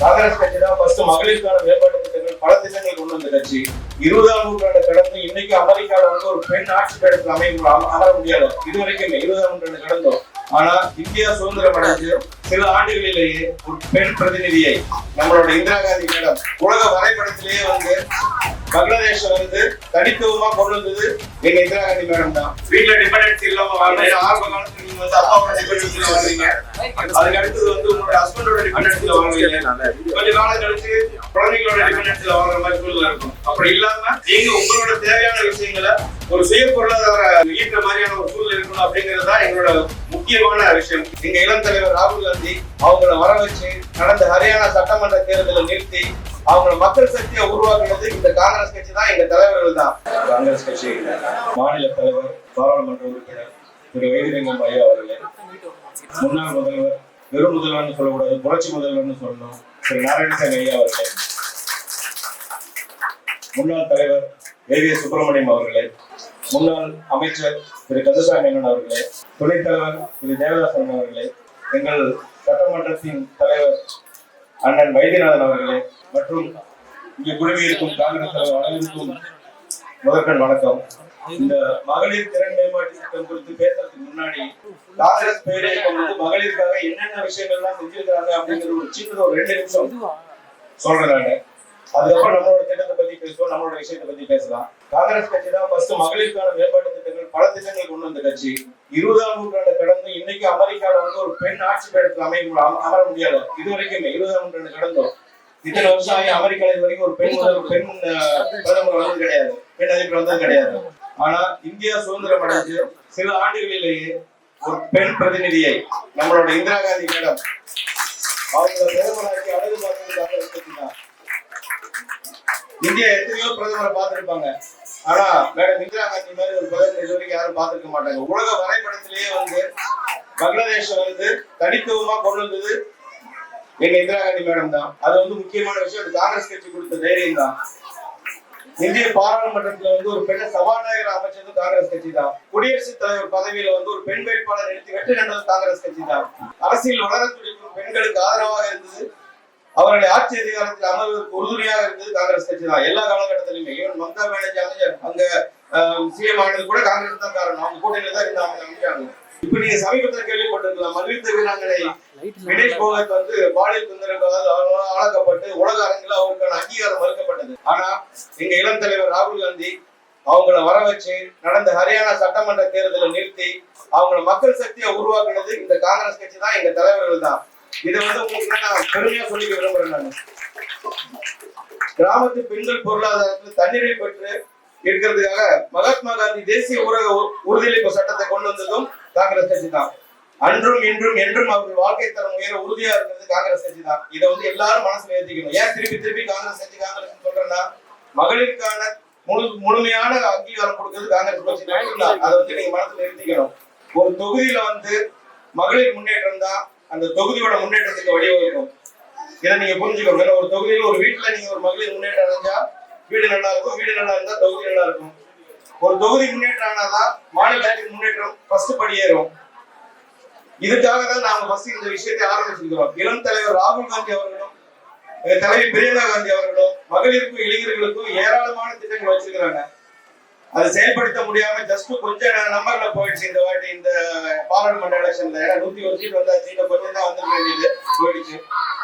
காங்கிரஸ் கட்சி தான் ஃபர்ஸ்ட் மகளிருக்கான மேம்பாட்டு திட்டங்கள். பல திட்டங்கள் கொண்டு வந்த கட்சி. இருபதாம் நூற்றாண்டு கடந்து இன்னைக்கு அமெரிக்கால வந்து ஒரு பெண் ஆட்சி பீடத்தில் அமைய அமர முடியாது. இது வரைக்கும் இருபதாம் நூற்றாண்டு கடந்தோம். ஆனா இந்தியா சுதந்திரம் அடைஞ்சு சில ஆண்டுகளிலேயே ஒரு பெண் பிரதிநிதியை நம்மளோட இந்திரா காந்தி மேடம் உலக வரைபடத்திலேயே வந்து பங்களாதேஷ் வந்து தனித்துவமா கொண்டு வந்தது எங்க இந்திரா காந்தி மேடம் தான். வீட்டுல டிபெண்டன்சி இல்லாம வாழ்றீங்க ஆரம்ப காலத்துல நீங்க வந்து அப்பாவோட டிபெண்டன்சில வாழ்றீங்க அதுக்கு அடுத்தது வந்து உங்களோட ஹஸ்பண்டோட டிபெண்டன்சில வாழ்றீங்க கொஞ்ச காலம் கழிச்சு குழந்தைங்களோட டிபெண்டன்சில வாழ்ற மாதிரி சூழ்நிலை இருக்கும். அப்படி இல்லாம நீங்க உங்களோட தேவையான விஷயங்களை ஒரு சுய பொருளாதார ஈட்ட மாதிரியான ஒரு சூழ்நிலை இருக்கணும் அப்படிங்கிறது தான் எங்களோட முக்கியமான விஷயம். எங்க இளம் தலைவர் ராகுல் காந்தி அவங்கள வர வச்சு நடந்த ஹரியானா சட்டமன்ற தேர்தலை நிறுத்தி அவங்கள மக்கள் சக்தியை உருவாக்குனது இந்த காங்கிரஸ் கட்சி தான் எங்க தலைவர்கள் தான். காங்கிரஸ் கட்சி மாநில தலைவர் பாராளுமன்ற உறுப்பினர் திரு வைத்திலிங்கம் ஐயா அவர்களே. முன்னாள் முதல்வர் வெறும் முதல்வர்னு சொல்லக்கூடாது புரட்சி முதல்வர்னு சொல்லணும். திரு நாராயணசாமி ஐயா அவர்களே. முன்னாள் தலைவர் ஏவிய சுப்பிரமணியம் அவர்களே. முன்னாள் அமைச்சர் திரு கந்தசாமி அண்ணன் அவர்களே. துணைத் தலைவர் திரு தேவதாசன் அவர்களே. எங்கள் சட்டமன்றத்தின் தலைவர் அண்ணன் வைத்தியநாதன் அவர்களே மற்றும் இங்கே குழுமியிருக்கும் காங்கிரஸ் தலைவர் அனைவருக்கும் முதற்கண் வணக்கம். இந்த மகளிர் திறன் மேம்பாட்டு திட்டம் குறித்து பேசுறதுக்கு முன்னாடி காங்கிரஸ் பேரியக்கம் வந்து மகளிருக்காக என்னென்ன விஷயங்கள் எல்லாம் செஞ்சிருக்கிறாங்க அப்படிங்கிற ஒரு சின்ன ஒரு ரெண்டு நிமிஷம் சொல்றேன் நானு. அதுக்கப்புறம் நம்மளோட திட்டத்தை பேசுவோம் நம்மளோட விஷயத்தை பத்தி பேசலாம். காங்கிரஸ் கட்சி தான் ஃபர்ஸ்ட் மகளிருக்கான மேம்பாட்டு திட்டங்கள் பல திட்டங்கள் கொண்டு வந்த கட்சி. இருபதாம் நூற்றாண்டு கடந்து இன்னைக்கு அமெரிக்கால வந்து ஒரு பெண் ஆட்சி பீடத்தில் அமைய அமர முடியாது. இது வரைக்குமே இருபதாம் நூற்றாண்டு கடந்தோம். இத்தனை வருஷம் ஆகி அமெரிக்கால இது வரைக்கும் ஒரு பெண் முதல் பெண் பிரதமர் வந்தது கிடையாது. பெண் அதிபர் வந்தது கிடையாது. ஆனா இந்தியா சுதந்திரம் அடைஞ்சு சில ஆண்டுகளிலேயே ஒரு பெண் பிரதிநிதியை நம்மளோட இந்திரா காந்தி மேடம் அவங்க பிரதமராக்கி அழகு இந்தியா எத்தனையோ பிரதமரை பார்த்திருப்பாங்க. ஆனா மேடம் இந்திரா காந்தி மாதிரி ஒரு பிரதமர் இது வரைக்கும் யாரும் பார்த்திருக்க மாட்டாங்க. உலக வரைபடத்திலேயே வந்து பங்களாதேஷ் வந்து தனித்துவமா கொண்டு வந்தது எங்க இந்திரா காந்தி மேடம் தான். அது வந்து முக்கியமான விஷயம். அது காங்கிரஸ் கட்சி கொடுத்த தைரியம் தான். இந்திய பாராளுமன்றத்துல வந்து ஒரு பெண்ணை சபாநாயகர் அமைச்சதும் காங்கிரஸ் கட்சி தான். குடியரசுத் தலைவர் பதவியில வந்து ஒரு பெண் வேட்பாளர் நிறுத்தி வெற்றி நடந்தது காங்கிரஸ் கட்சி தான். அரசியல் வளர துடிக்கும் பெண்களுக்கு ஆதரவாக இருந்தது அவர்களை ஆட்சி அதிகாரத்தில் அமர்வதற்கு உறுதுணையாக இருந்தது காங்கிரஸ் கட்சி தான். எல்லா காலகட்டத்திலுமே. ஈவன் மம்தா பானர்ஜி அமைச்சர் அங்க சிஎம் ஆனது கூட காங்கிரஸ் தான் காரணம். அவங்க கூட்டணியில தான் இருந்தாங்க அமைச்சாங்க இப்ப நீங்க சமீபத்தில் கேள்விப்பட்டிருக்கலாம் மல்யுத்த வீராங்கனை வினேஷ் போகத் வந்து பாலியல் தொந்தரவுகளால் ஆள- ஆளாக்கப்பட்டு உலக அரங்கில் அவருக்கான அங்கீகாரம் மறுக்கப்பட்டது. ஆனா எங்க இளம் தலைவர் ராகுல் காந்தி அவங்கள வர வச்சு நடந்த ஹரியானா சட்டமன்ற தேர்தலை நிறுத்தி அவங்கள மக்கள் சக்தியை உருவாக்குனது இந்த காங்கிரஸ் கட்சி தான் எங்க தலைவர்கள் தான். இதை வந்து உங்களுக்கு நான் பெருமையா சொல்லிக்க விரும்புறேன் நான். கிராமத்து பெண்கள் பொருளாதாரத்தில் தண்ணீரை பெற்று இருக்கிறதுக்காக மகாத்மா காந்தி தேசிய ஊரக உறுதியளிப்பு சட்டத்தை கொண்டு வந்ததும் காங்கிரஸ் கட்சி தான். அன்றும் இன்றும் என்றும் அவர்கள் வாழ்க்கை தரம் உயர உறுதியா இருக்கிறது காங்கிரஸ் கட்சி தான். இதை வந்து எல்லாரும் மனசுல ஏத்திக்கணும். ஏன் திருப்பி திருப்பி காங்கிரஸ் கட்சி காங்கிரஸ் சொல்றேன்னா மகளிருக்கான முழு முழுமையான அங்கீகாரம் கொடுக்கிறது காங்கிரஸ் கட்சி அதை வந்து நீங்க மனசுல ஏற்றிக்கணும் ஒரு தொகுதியில வந்து மகளிர் முன்னேற்றம் தான் அந்த தொகுதியோட முன்னேற்றத்துக்கு வழிவகுக்கும். இதை நீங்க புரிஞ்சுக்கணும் ஒரு தொகுதியில ஒரு வீட்டுல நீங்க ஒரு மகளிர் முன்னேற்றம் அடைஞ்சா வீடு நல்லா இருக்கும் வீடு நல்லா இருந்தா தொகுதி நல்லா இருக்கும். ஒரு தொகுதி முன்னேற்றம் ஆனாதான் மாநிலத்தின் முன்னேற்றம் ஃபர்ஸ்ட் படியேறும் இதுக்காக தான் நாங்க ஃபர்ஸ்ட் இந்த விஷயத்தை ஆரம்பிச்சிருக்கிறோம். இளம் தலைவர் ராகுல் காந்தி அவர்களும் தலைவி பிரியங்கா காந்தி அவர்களும் மகளிருக்கும் இளைஞர்களுக்கும் ஏராளமான திட்டங்கள் வச்சிருக்கிறாங்க. அதை செயல்படுத்த முடியாம ஜஸ்ட் கொஞ்சம் நம்பர்ல போயிடுச்சு இந்த வாட்டி இந்த பாராளுமன்ற எலெக்ஷன்ல ஏன்னா நூத்தி ஒரு சீட் வந்தாச்சு இன்னும் கொஞ்சம் தான் வந்துருக்க வேண்டியது போயிடுச்சு.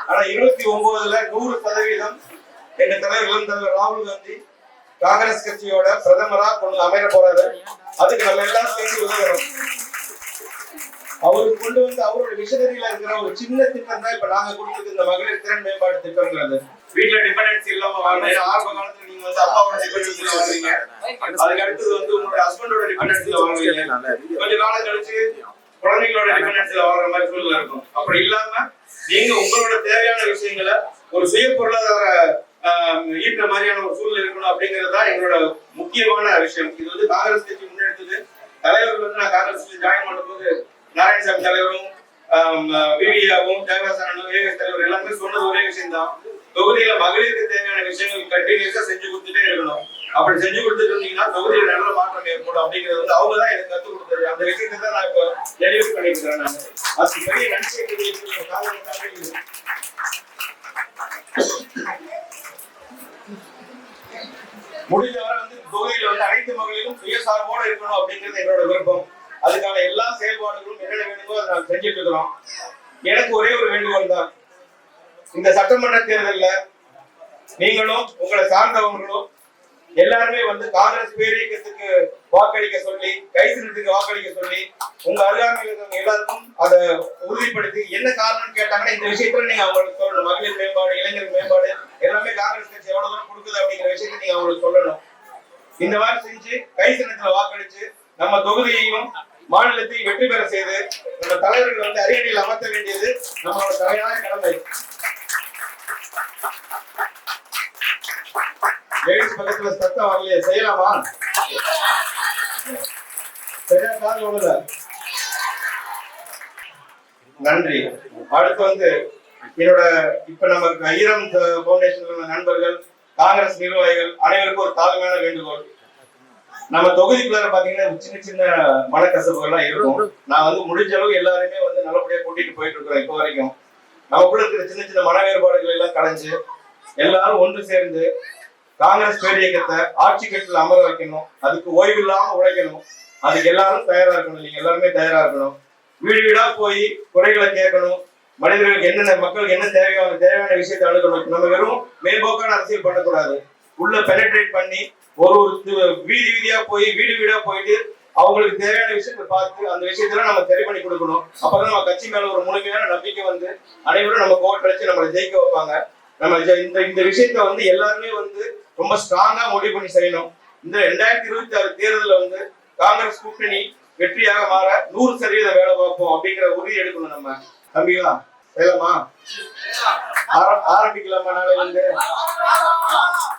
ஆனா இருபத்தி ஒன்பதுல நூறு சதவீதம் எங்க தலைவர் இளம் தலைவர் ராகுல் காந்தி காங்கிரஸ் கட்சியோட பிரதமரா கொண்டு அமைய போறாரு. அதுக்கு நம்ம எல்லாம் சேர்ந்து உதவுறோம் அவருக்கு கொண்டு வந்து அவரோட விஷனரியில இருக்கிற ஒரு சின்ன திட்டம் தான் இப்ப நாங்க கொடுத்துருக்க இந்த மகளிர் திறன் மேம்பாட்டு திட்டம்ங்கிறது வீட்டுல டிபெண்டன்சி இல்லாம ஆரம்ப காலத்துல நீங்க வந்து அப்பாவோட அதுக்கு அடுத்தது வந்து உங்களோட ஹஸ்பண்டோட டிபெண்டன்சில வாழ்றீங்க கொஞ்ச காலம் கழிச்சு குழந்தைங்களோட டிபெண்டன்சில வாழ்ற மாதிரி சூழ்நிலை இருக்கும். அப்படி இல்லாம நீங்க உங்களோட தேவையான விஷயங்களை ஒரு சுய பொருளாதார ஆஹ், ஈட்டுற மாதிரியான ஒரு சூழ்நிலை இருக்கணும் அப்படிங்கிறது தான் எங்களோட முக்கியமான விஷயம். இது வந்து காங்கிரஸ் கட்சி முன்னெடுத்தது. தலைவர்கள் வந்து நான் காங்கிரஸ்ல ஜாயின் பண்ணும்போது நாராயணசாமி தலைவரும் விவியாவும் தேவதாசனும் ஏஎஸ் தலைவர் எல்லாமே சொன்னது ஒரே விஷயம் தான் தொகுதியில மகளிருக்கு தேவையான விஷயங்கள் கண்டினியூஸா செஞ்சு கொடுத்துட்டே இருக்கணும். அப்படி செஞ்சு கொடுத்துட்டு இருந்தீங்கன்னா தொகுதியில் நல்ல மாற்றம் ஏற்படும் வந்து அவங்க எனக்கு கற்றுக் கொடுத்தது. அந்த விஷயத்தை தான் நான் இப்போ டெலிவரி பண்ணிருக்கிறேன் நான். அதுக்கு பெரிய நன்றி வந்து தொகுதியில வந்து அனைத்து மகளிரும் சுயசார்போட இருக்கணும் அப்படிங்கிறது என்னோட விருப்பம். அதுக்கான எல்லா செயல்பாடுகளும் என்னென்ன வேண்டுமோ அதை நான் செஞ்சுட்டு எனக்கு ஒரே ஒரு வேண்டுகோள் தான். இந்த சட்டமன்ற தேர்தலில் நீங்களும் உங்களை சார்ந்தவங்களும் எல்லாருமே வந்து காங்கிரஸ் பேரியக்கத்துக்கு வாக்களிக்க சொல்லி கைசினத்துக்கு வாக்களிக்க சொல்லி உங்க அருகாமையில் இருக்கிறவங்க எல்லாருக்கும் அதை உறுதிப்படுத்தி என்ன காரணம்னு கேட்டாங்கன்னா இந்த விஷயத்துல நீங்க அவங்களுக்கு சொல்லணும். மகளிர் மேம்பாடு இளைஞர் மேம்பாடு எல்லாமே காங்கிரஸ் கட்சி எவ்வளவு தூரம் கொடுக்குது அப்படிங்கிற விஷயத்தை நீங்க அவங்களுக்கு சொல்லணும். இந்த மாதிரி செஞ்சு கைசினத்துல வாக்களிச்சு நம்ம தொகுதியையும் மாநிலத்தையும் வெற்றி பெற செய்து நம்ம தலைவர்கள் வந்து அரியணையில் அமர்த்த வேண்டியது நம்மளோட தலையான லேடிஸ் பக்கத்துல சத்தம் வரலையே செய்யலாமா? சரியா காது நன்றி. அடுத்து வந்து என்னோட இப்ப நம்ம ஐயரம் பவுண்டேஷன் நண்பர்கள் காங்கிரஸ் நிர்வாகிகள் அனைவருக்கும் ஒரு தாழ்மையான வேண்டுகோள். நம்ம தொகுதிக்குள்ளார பாத்தீங்கன்னா சின்ன சின்ன மனக்கசப்புகள் எல்லாம் இருக்கும். நான் வந்து முடிஞ்ச அளவு எல்லாருமே வந்து நல்லபடியா கூட்டிட்டு போயிட்டு இருக்கிறேன் இப்போ வரைக்கும். நமக்குள்ள இருக்கிற சின்ன சின்ன மன வேறுபாடுகள் எல்லாம் கடைஞ்சு எல்லாரும் ஒன்று சேர்ந்து காங்கிரஸ் பேரியக்கத்தை ஆட்சி கட்டில் அமர வைக்கணும். அதுக்கு ஓய்வு இல்லாம உழைக்கணும். அதுக்கு எல்லாரும் தயாரா இருக்கணும். நீங்க எல்லாருமே தயாரா இருக்கணும். வீடு வீடா போய் குறைகளை கேட்கணும். மனிதர்களுக்கு என்னென்ன மக்களுக்கு என்ன தேவையான தேவையான விஷயத்தை அணுகணும். நம்ம வெறும் மேம்போக்கான அரசியல் பண்ணக்கூடாது. உள்ள பெனட்ரேட் பண்ணி ஒரு ஒரு வீதி வீதியா போய் வீடு வீடா போயிட்டு அவங்களுக்கு தேவையான விஷயத்தை பார்த்து அந்த விஷயத்துல நம்ம சரி பண்ணி கொடுக்கணும். அப்பதான் நம்ம கட்சி மேல ஒரு முழுமையான நம்பிக்கை வந்து அனைவரும் நம்ம கோட்டை வச்சு நம்மளை ஜெயிக்க வைப்பாங்க. நம்ம இந்த இந்த விஷயத்த வந்து எல்லாருமே வந்து ரொம்ப ஸ்ட்ராங்கா முடிவு பண்ணி செய்யணும். இந்த ரெண்டாயிரத்தி இருபத்தி ஆறு தேர்தலில் வந்து காங்கிரஸ் கூட்டணி வெற்றியாக மாற நூறு சதவீத வேலை பார்ப்போம் அப்படிங்கிற உறுதி எடுக்கணும் நம்ம. தம்பிங்களா செய்யலாமா? ஆர- ஆரம்பிக்கலாமா நாளையில இருந்து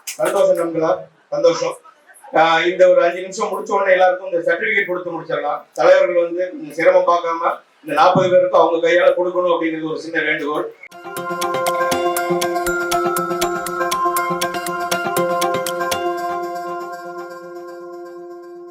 சந்தோஷம் நம்புகளா சந்தோஷம். இந்த ஒரு அஞ்சு நிமிஷம் முடிச்ச உடனே எல்லாருக்கும் இந்த சர்டிபிகேட் கொடுத்து முடிச்சிடலாம். தலைவர்கள் வந்து சிரமம் பார்க்காம இந்த நாற்பது பேருக்கும் அவங்க கையால கொடுக்கணும் அப்படிங்கிறது ஒரு சின்ன வேண்டுகோள்.